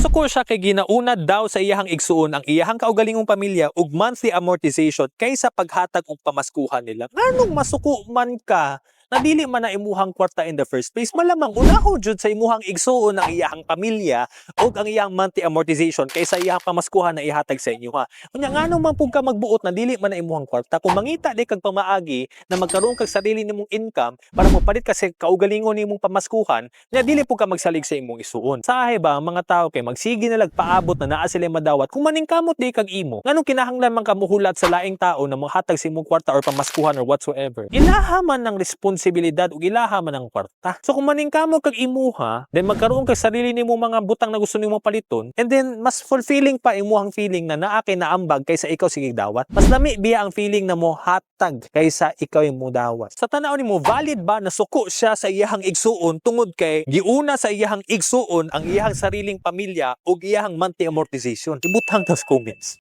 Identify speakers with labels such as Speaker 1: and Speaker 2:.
Speaker 1: Nasuko siya kay ginaunad daw sa iyahang igsuon ang iyahang kaugalingong pamilya ug monthly amortization kaysa paghatag og pamaskuhan nila. Nganong masuko man ka na dili man na imuhang kwarta in the first place, malamang unaho jud sa imuhang igsuon ang iyahang pamilya ug ang iyang monthly amortization kaysa iyahang pamaskuhan na ihatag sa inyo ha. Unya nganong man pug ka magbuot na dili man na imuhang kwarta kung mangita di kag pamaagi na magkaroon kag sarili nimong income para mopalit ka sa kaugalingon nimong pamaskuhan, nya dili pug ka magsalig sa imong isuon. Sahe ba ang mga tao kay magsige na lagpaabot na naa sila madawat kung maningkamot di kag imo. Nganong kinahanglan man ka muhulat sa laing tao na mohatag sa imong kwarta or pamaskuhan or whatsoever. Ilaha man ng responsibilidad ug ilaha man ang kwarta. So kung maningkamot kag imuha, then magkaroon kag sarili nimo mga butang na gusto nimo paliton, and then mas fulfilling pa imuhang feeling na naa kay naambag kaysa ikaw sige dawat. Mas lami biya ang feeling na mo hatag kaysa ikaw yung mudawat. Sa tanaw nimo valid ba na suko siya sa iyahang igsuon tungod kay giuna sa iyahang igsuon ang iyahang sariling pamilya ug iyahang monthly amortization? Ibutang tas comments.